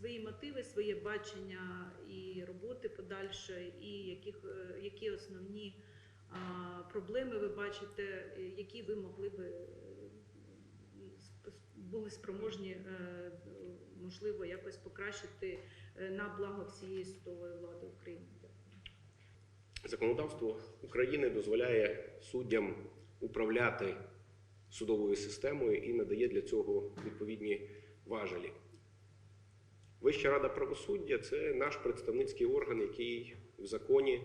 свої мотиви, своє бачення і роботи подальшої, і яких, е, які основні проблеми ви бачите, е, які ви могли би е, були спроможні, можливо, якось покращити на благо всієї судової влади України. Законодавство України дозволяє суддям управляти судовою системою і надає для цього відповідні важелі. Вища рада правосуддя це наш представницький орган, який в законі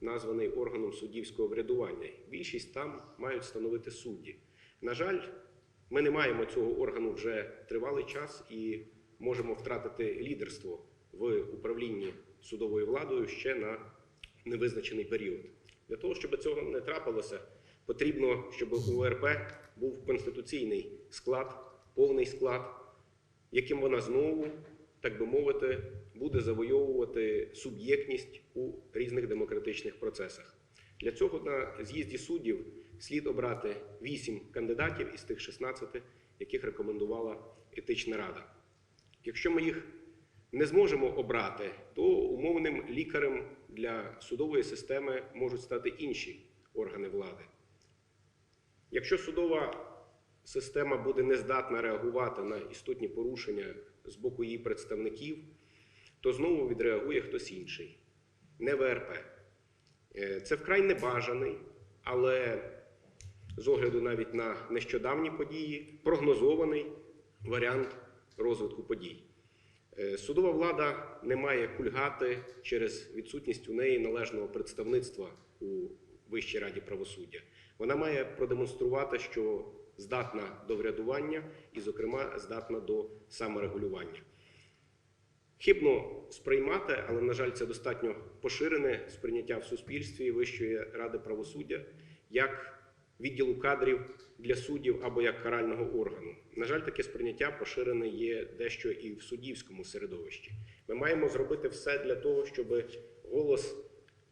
названий органом суддівського врядування. Більшість там мають становити судді. На жаль, ми не маємо цього органу вже тривалий час і можемо втратити лідерство в управлінні судовою владою ще на невизначений період. Для того, щоб цього не трапилося, потрібно, щоб у УРП був конституційний склад, повний склад, яким вона знову, так би мовити, буде завойовувати суб'єктність у різних демократичних процесах. Для цього на з'їзді суддів слід обрати 8 кандидатів із тих 16, яких рекомендувала етична рада. Якщо ми їх не зможемо обрати, то умовним лікарем для судової системи можуть стати інші органи влади. Якщо судова система буде нездатна реагувати на істотні порушення з боку її представників, то знову відреагує хтось інший, не ВРП. Е, Це вкрай небажаний, але з огляду навіть на нещодавні події, прогнозований варіант розвитку подій. Е, Судова влада не має кульгати через відсутність у неї належного представництва у Вищій раді правосуддя. Вона має продемонструвати, що здатна до врядування і, зокрема, здатна до саморегулювання. Хибно сприймати, але, на жаль, це достатньо поширене сприйняття в суспільстві Вищої ради правосуддя як відділу кадрів для суддів або як карального органу. На жаль, таке сприйняття поширене є дещо і в суддівському середовищі. Ми маємо зробити все для того, щоб голос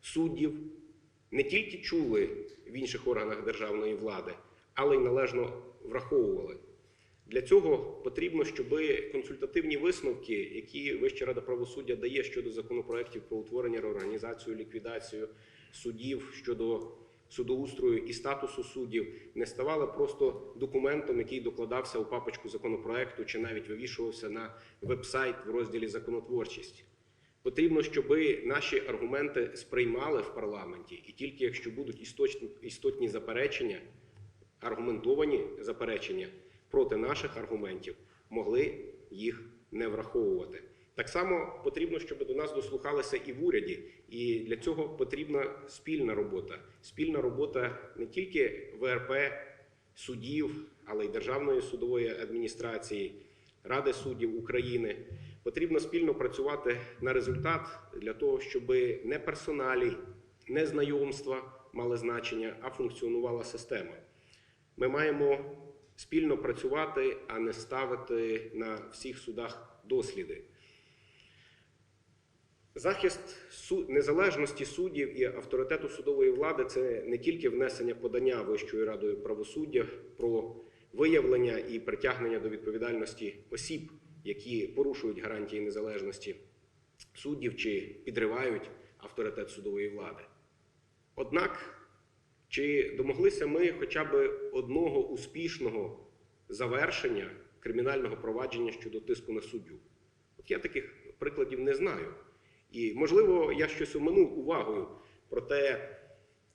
суддів не тільки чули в інших органах державної влади, але й належно враховували. Для цього потрібно, щоб консультативні висновки, які Вища рада правосуддя дає щодо законопроєктів про утворення, реорганізацію, ліквідацію судів щодо судоустрою і статусу суддів, не ставали просто документом, який докладався у папочку законопроекту чи навіть вивішувався на веб-сайт в розділі законотворчість. Потрібно, щоб наші аргументи сприймали в парламенті, і тільки якщо будуть істотні заперечення, аргументовані заперечення проти наших аргументів, могли їх не враховувати. Так само потрібно, щоб до нас дослухалися і в уряді, і для цього потрібна спільна робота. Спільна робота не тільки ВРП, судів, але й Державної судової адміністрації, Ради суддів України. Потрібно спільно працювати на результат для того, щоб не персоналі, не знайомства мали значення, а функціонувала система. Ми маємо спільно працювати, а не ставити на всіх судах досліди. Захист незалежності суддів і авторитету судової влади це не тільки внесення подання Вищою радою правосуддя про виявлення і притягнення до відповідальності осіб, які порушують гарантії незалежності суддів чи підривають авторитет судової влади. Однак, чи домоглися ми хоча б одного успішного завершення кримінального провадження щодо тиску на суддю? От я таких прикладів не знаю. І, можливо, я щось оминув увагою, проте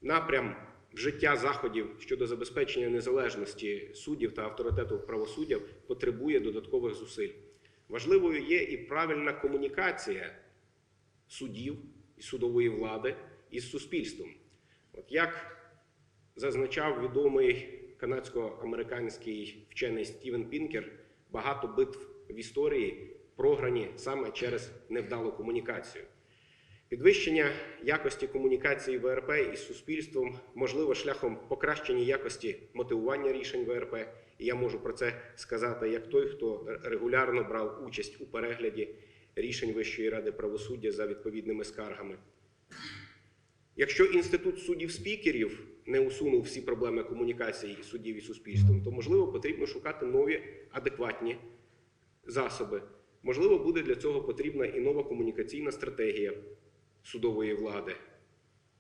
напрям вжиття заходів щодо забезпечення незалежності суддів та авторитету правосуддя потребує додаткових зусиль. Важливою є і правильна комунікація судів і судової влади із суспільством. От як зазначав відомий канадсько-американський вчений Стівен Пінкер, багато битв в історії програні саме через невдалу комунікацію. Підвищення якості комунікації ВРП із суспільством можливо шляхом покращення якості мотивування рішень ВРП. І я можу про це сказати як той, хто регулярно брав участь у перегляді рішень Вищої ради правосуддя за відповідними скаргами. Якщо інститут суддів-спікерів не усунув всі проблеми комунікації суддів і суспільством, то можливо потрібно шукати нові адекватні засоби. Можливо, буде для цього потрібна і нова комунікаційна стратегія судової влади.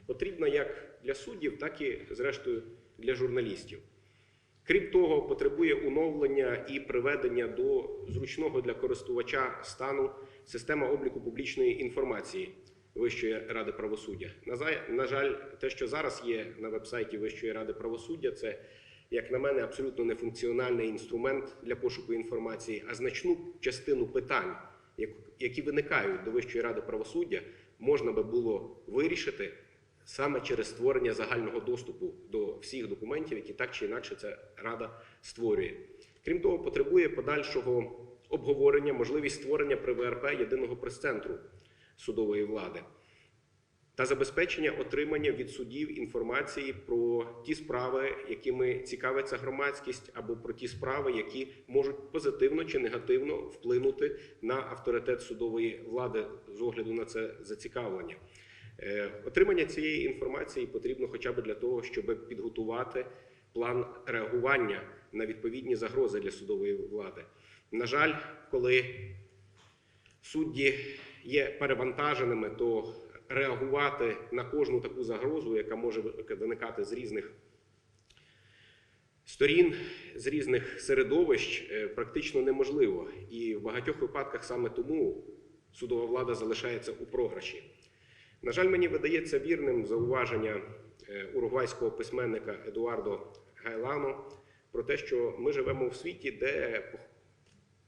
Потрібна як для суддів, так і, зрештою, для журналістів. Крім того, потребує оновлення і приведення до зручного для користувача стану система обліку публічної інформації Вищої ради правосуддя. На жаль, те, що зараз є на вебсайті Вищої ради правосуддя, це, як на мене, абсолютно нефункціональний інструмент для пошуку інформації, а значну частину питань, які виникають до Вищої ради правосуддя, можна би було вирішити саме через створення загального доступу до всіх документів, які так чи інакше ця рада створює. Крім того, потребує подальшого обговорення можливість створення при ВРП єдиного прес-центру судової влади та забезпечення отримання від судів інформації про ті справи, якими цікавиться громадськість, або про ті справи, які можуть позитивно чи негативно вплинути на авторитет судової влади з огляду на це зацікавлення. Е, Отримання цієї інформації потрібно хоча б для того, щоб підготувати план реагування на відповідні загрози для судової влади. На жаль, коли судді є перевантаженими, то реагувати на кожну таку загрозу, яка може виникати з різних сторін, з різних середовищ, е, практично неможливо. І в багатьох випадках саме тому судова влада залишається у програші. На жаль, мені видається вірним зауваження е, уругвайського письменника Едуардо Гайлано про те, що ми живемо в світі, де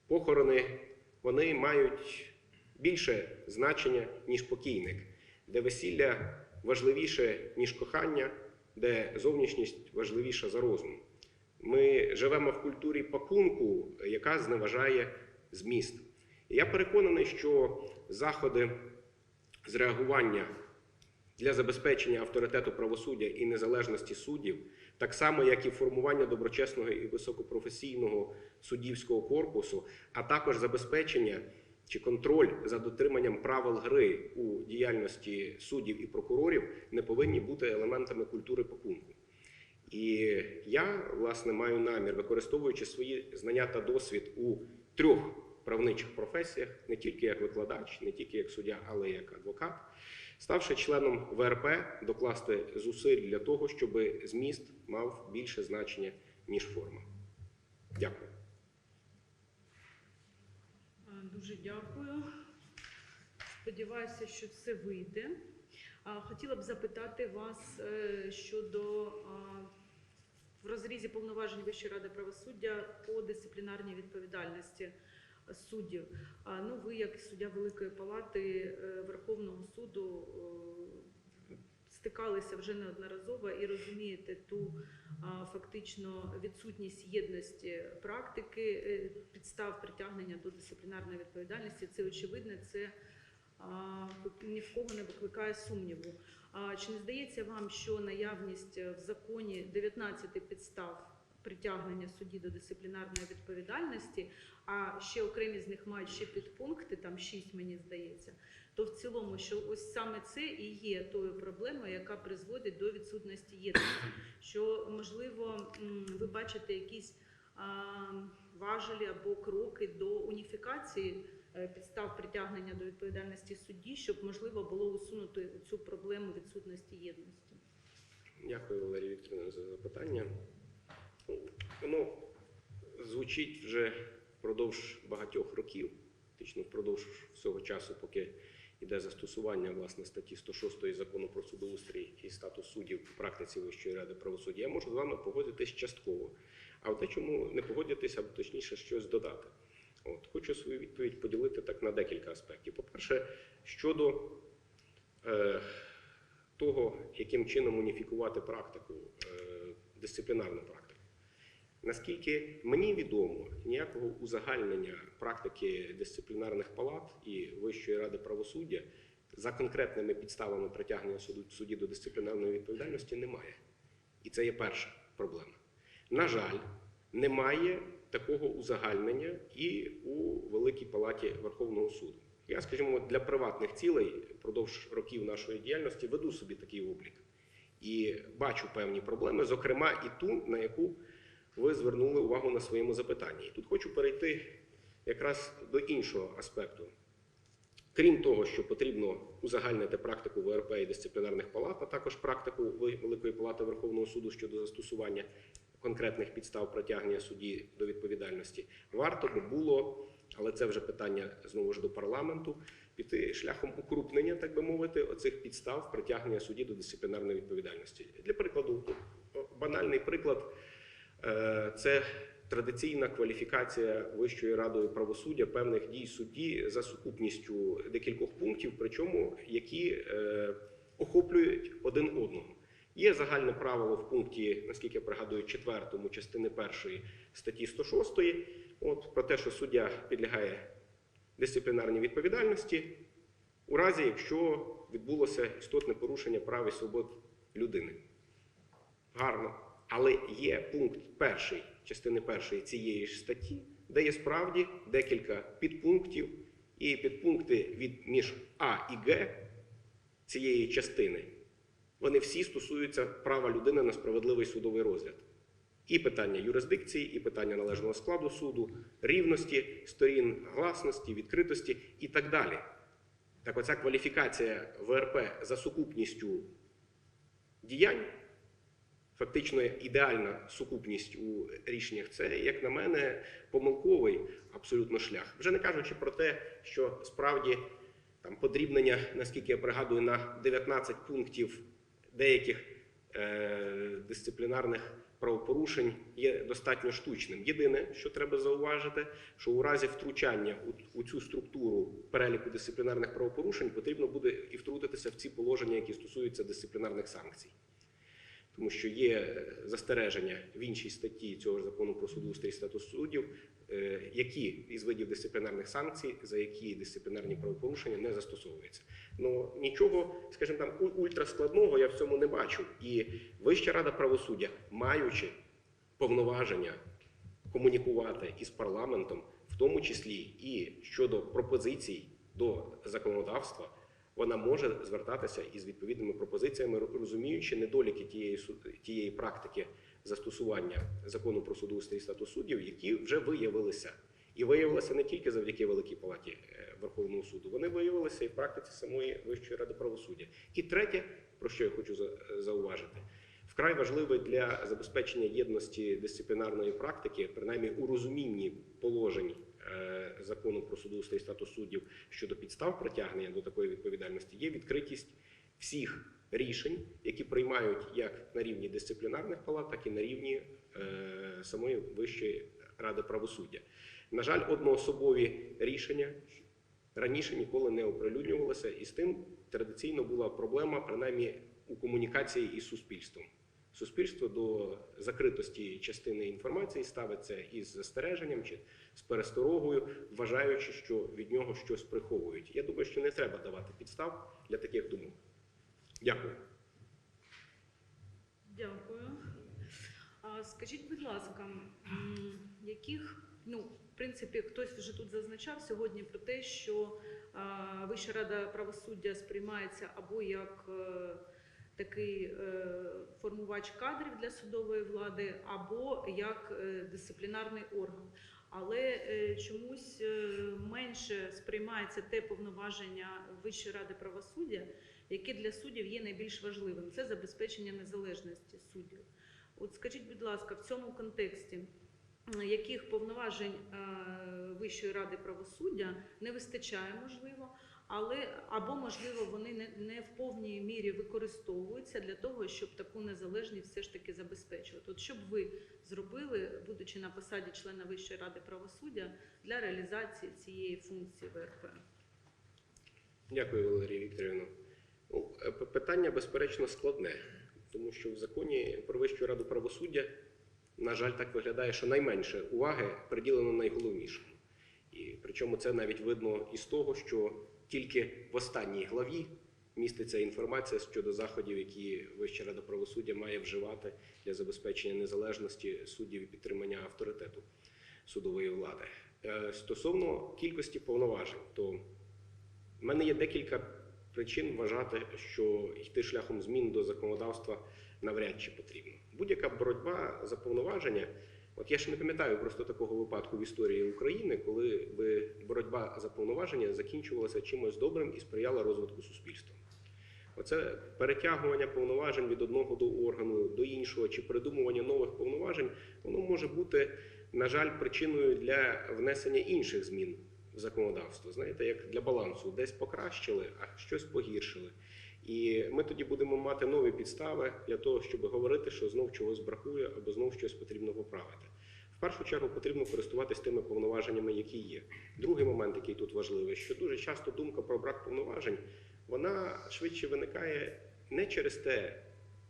похорони вони мають більше значення, ніж покійник, де весілля важливіше, ніж кохання, де зовнішність важливіша за розум. Ми живемо в культурі пакунку, яка зневажає зміст. Я переконаний, що заходи з реагування для забезпечення авторитету правосуддя і незалежності суддів, так само як і формування доброчесного і високопрофесійного суддівського корпусу, а також забезпечення чи контроль за дотриманням правил гри у діяльності суддів і прокурорів не повинні бути елементами культури пакунку. І я, власне, маю намір, використовуючи свої знання та досвід у трьох правничих професіях, не тільки як викладач, не тільки як суддя, але й як адвокат, ставши членом ВРП, докласти зусиль для того, щоб зміст мав більше значення, ніж форма. Дякую. Дуже дякую. Сподіваюся, що все вийде. Хотіла б запитати вас е, щодо в розрізі повноважень Вищої ради правосуддя по дисциплінарній відповідальності суддів. Ну, ви, як суддя Великої Палати е, Верховного суду, е, стикалися вже неодноразово і розумієте ту фактично відсутність єдності практики е, підстав притягнення до дисциплінарної відповідальності. Це очевидно, це ні в кого не викликає сумніву. Чи не здається вам, що наявність в законі 19 підстав притягнення судді до дисциплінарної відповідальності, а ще окремі з них мають ще підпункти, там 6, мені здається, то в цілому, що ось саме це і є тою проблемою, яка призводить до відсутності єдності. Що можливо ви бачите якісь важелі або кроки до уніфікації е, підстав притягнення до відповідальності судді, щоб можливо було усунути цю проблему відсутності єдності. Дякую, Валерія Вікторівна, за запитання. Ну, Воно звучить вже впродовж багатьох років, фактично впродовж всього часу, поки йде застосування власне статті 106 закону про судоустрій і статус суддів у практиці Вищої ради правосуддя. Я можу з вами погодитись частково. А от те, чому не погодитися, або точніше щось додати. От хочу свою відповідь поділити так на декілька аспектів. По-перше, щодо е, того, яким чином уніфікувати практику, е, дисциплінарну практику. Наскільки мені відомо, ніякого узагальнення практики дисциплінарних палат і Вищої ради правосуддя за конкретними підставами притягнення судді до дисциплінарної відповідальності немає. І це є перша проблема. На жаль, немає такого узагальнення і у Великій Палаті Верховного суду. Я, скажімо, для приватних цілей впродовж років нашої діяльності веду собі такий облік і бачу певні проблеми, зокрема і ту, на яку ви звернули увагу на своєму запитанні. І тут хочу перейти якраз до іншого аспекту. Крім того, що потрібно узагальнити практику ВРП і дисциплінарних палат, а також практику Великої палати Верховного суду щодо застосування конкретних підстав притягнення судді до відповідальності, варто би було, але це вже питання знову ж до парламенту, піти шляхом укрупнення, так би мовити, оцих підстав притягнення судді до дисциплінарної відповідальності. Для прикладу, банальний приклад це традиційна кваліфікація Вищою радою правосуддя певних дій судді за сукупністю декількох пунктів, причому які е, охоплюють один одного. Є загальне правило в пункті, наскільки я пригадую, четвертому частини першої статті 106, от, про те, що суддя підлягає дисциплінарній відповідальності у разі, якщо відбулося істотне порушення прав і свобод людини. Гарно. Але є пункт перший, частини першої цієї ж статті, де є справді декілька підпунктів, і підпункти від між А і Г цієї частини, вони всі стосуються права людини на справедливий судовий розгляд. І питання юрисдикції, і питання належного складу суду, рівності сторін, гласності, відкритості і так далі. Так оця кваліфікація ВРП за сукупністю діянь, фактично ідеальна сукупність у рішеннях, це, як на мене, помилковий абсолютно шлях. Вже не кажучи про те, що справді там подрібнення, наскільки я пригадую, на 19 пунктів деяких е, дисциплінарних правопорушень є достатньо штучним. Єдине, що треба зауважити, що у разі втручання у, у цю структуру переліку дисциплінарних правопорушень потрібно буде і втрутитися в ці положення, які стосуються дисциплінарних санкцій. Тому що є застереження в іншій статті цього ж закону про судоустрій статус суддів, е, які із видів дисциплінарних санкцій, за які дисциплінарні правопорушення не застосовуються. Ну нічого, скажімо там, ультраскладного я в цьому не бачу. І Вища рада правосуддя, маючи повноваження комунікувати із парламентом, в тому числі і щодо пропозицій до законодавства, вона може звертатися із відповідними пропозиціями, розуміючи недоліки тієї тієї практики застосування закону про судоустрій статус суддів, які вже виявилися. І виявилися не тільки завдяки Великій Палаті е, Верховного суду, вони виявилися і в практиці самої Вищої ради правосуддя. І третє, про що я хочу зауважити, вкрай важливе для забезпечення єдності дисциплінарної практики, принаймні у розумінні положень закону про судоустрій статус суддів щодо підстав притягнення до такої відповідальності, є відкритість всіх рішень, які приймають як на рівні дисциплінарних палат, так і на рівні е, самої Вищої ради правосуддя. На жаль, одноособові рішення раніше ніколи не оприлюднювалися, і з тим традиційно була проблема, принаймні у комунікації із суспільством. Суспільство до закритості частини інформації ставиться із застереженням чи з пересторогою, вважаючи, що від нього щось приховують. Я думаю, що не треба давати підстав для таких думок. Дякую. Дякую. Скажіть, будь ласка, яких, ну, в принципі, хтось вже тут зазначав сьогодні про те, що Вища рада правосуддя сприймається або як е, такий е, формувач кадрів для судової влади, або як е, дисциплінарний орган. Але е, чомусь менше сприймається те повноваження Вищої ради правосуддя, яке для суддів є найбільш важливим. Це забезпечення незалежності суддів. От скажіть, будь ласка, в цьому контексті яких повноважень Вищої ради правосуддя не вистачає, можливо, але або можливо вони не, не в повній мірі використовуються для того, щоб таку незалежність все ж таки забезпечувати. От що б ви зробили, будучи на посаді члена Вищої ради правосуддя, для реалізації цієї функції ВРП? Дякую, Валерія Вікторівна. Е, питання, безперечно, складне, тому що в законі про Вищу раду правосуддя, на жаль, так виглядає, що найменше уваги приділено найголовнішому. І причому це навіть видно із того, що тільки в останній главі міститься інформація щодо заходів, які Вища рада правосуддя має вживати для забезпечення незалежності суддів і підтримання авторитету судової влади. Е, Стосовно кількості повноважень, то в мене є декілька причин вважати, що йти шляхом змін до законодавства навряд чи потрібно. Будь-яка боротьба за повноваження От я ще не пам'ятаю просто такого випадку в історії України, коли би боротьба за повноваження закінчувалася чимось добрим і сприяла розвитку суспільства. Оце перетягування повноважень від одного до органу до іншого чи придумування нових повноважень, воно може бути, на жаль, причиною для внесення інших змін в законодавство. Знаєте, як для балансу, десь покращили, а щось погіршили. І ми тоді будемо мати нові підстави для того, щоб говорити, що знов чогось бракує або знов щось потрібно поправити. Першу чергу потрібно користуватися тими повноваженнями, які є. Другий момент, який тут важливий, що дуже часто думка про брак повноважень, вона швидше виникає не через те,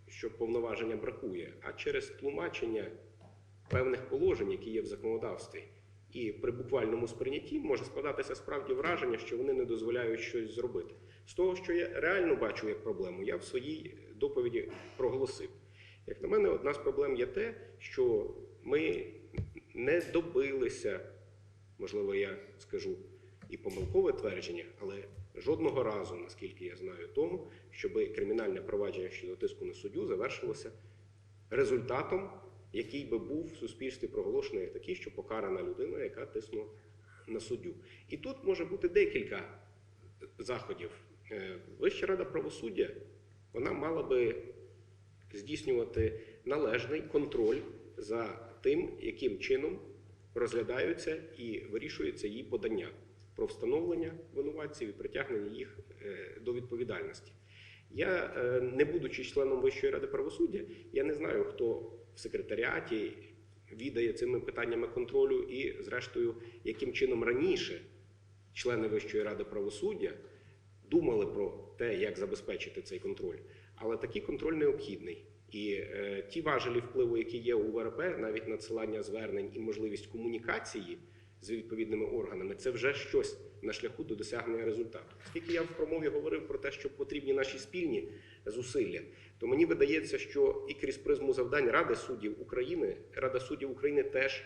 що повноваження бракує, а через тлумачення певних положень, які є в законодавстві. І при буквальному сприйнятті може складатися справді враження, що вони не дозволяють щось зробити. З того, що я реально бачу як проблему, я в своїй доповіді проголосив. Як на мене, одна з проблем є те, що ми не добилися, можливо, я скажу і помилкове твердження, але жодного разу, наскільки я знаю, того, щоб кримінальне провадження щодо тиску на суддю завершилося результатом, який би був в суспільстві проголошений такий, що покарана людина, яка тиснула на суддю. І тут може бути декілька заходів. Е, Вища рада правосуддя вона мала би здійснювати належний контроль за тим, яким чином розглядаються і вирішується її подання про встановлення винуватців і притягнення їх е, до відповідальності. Я, е, не будучи членом Вищої ради правосуддя, я не знаю, хто в секретаріаті відає цими питаннями контролю і, зрештою, яким чином раніше члени Вищої ради правосуддя думали про те, як забезпечити цей контроль. Але такий контроль необхідний. І е, ті важелі впливу, які є у ВРП, навіть надсилання звернень і можливість комунікації з відповідними органами, це вже щось на шляху до досягнення результату. Оскільки я в промові говорив про те, що потрібні наші спільні зусилля, то мені видається, що і крізь призму завдань Ради суддів України, Рада суддів України теж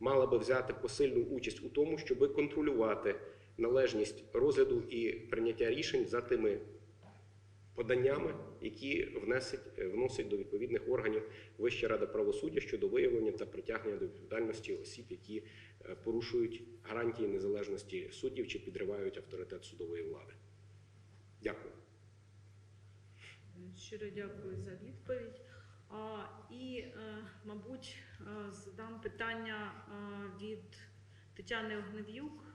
мала би взяти посильну участь у тому, щоб контролювати належність розгляду і прийняття рішень за тими поданнями, які внесить, вносить до відповідних органів Вища рада правосуддя щодо виявлення та притягнення до відповідальності осіб, які е, порушують гарантії незалежності суддів чи підривають авторитет судової влади. Дякую. Щиро дякую за відповідь. А, і, е, мабуть, е, задам питання е, від Тетяни Огнев'юк, е,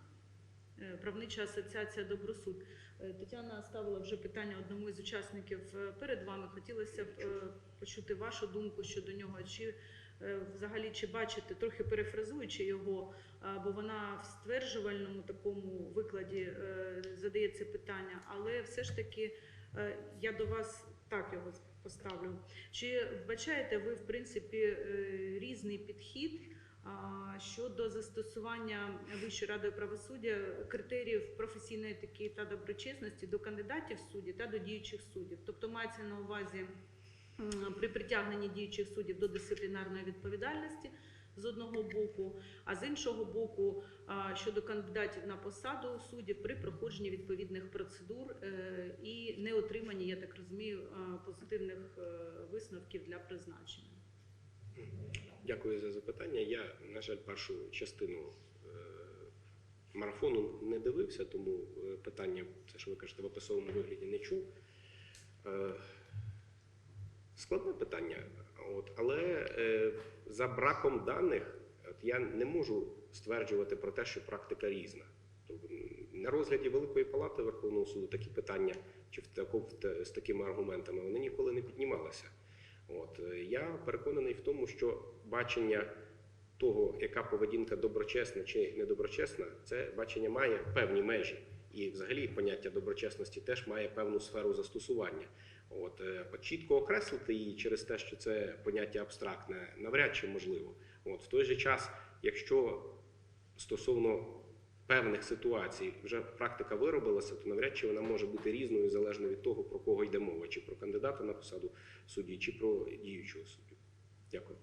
правнича асоціація Добросуд. Е, Тетяна ставила вже питання одному із учасників е, перед вами. Хотілося б е, почути вашу думку щодо нього. Чи е, взагалі чи бачите, трохи перефразуючи його, е, бо вона в стверджувальному такому викладі е, задає це питання, але все ж таки е, я до вас так його поставлю. Чи вбачаєте ви, в принципі, е, різний підхід щодо застосування Вищої ради правосуддя критеріїв професійної етики та доброчесності до кандидатів в судді та до діючих суддів? Тобто мається на увазі при притягненні діючих суддів до дисциплінарної відповідальності з одного боку, а з іншого боку щодо кандидатів на посаду суддів при проходженні відповідних процедур е, і не отриманні, я так розумію, позитивних е, висновків для призначення. Дякую за запитання. Я, на жаль, першу частину е, марафону не дивився, тому е, питання, це що ви кажете, в описовому вигляді не чув. Е, Складне питання, от, але е, за браком даних от, я не можу стверджувати про те, що практика різна. Тобто, на розгляді Великої палати Верховного суду такі питання чи в тако- в з такими аргументами вони ніколи не піднімалися. От е, я переконаний в тому, що бачення того, яка поведінка доброчесна чи недоброчесна, це бачення має певні межі. І взагалі поняття доброчесності теж має певну сферу застосування. От е, чітко окреслити її через те, що це поняття абстрактне, навряд чи можливо. От в той же час, якщо стосовно певних ситуацій вже практика виробилася, то навряд чи вона може бути різною залежно від того, про кого йде мова, чи про кандидата на посаду судді, чи про діючого суддю. Дякую.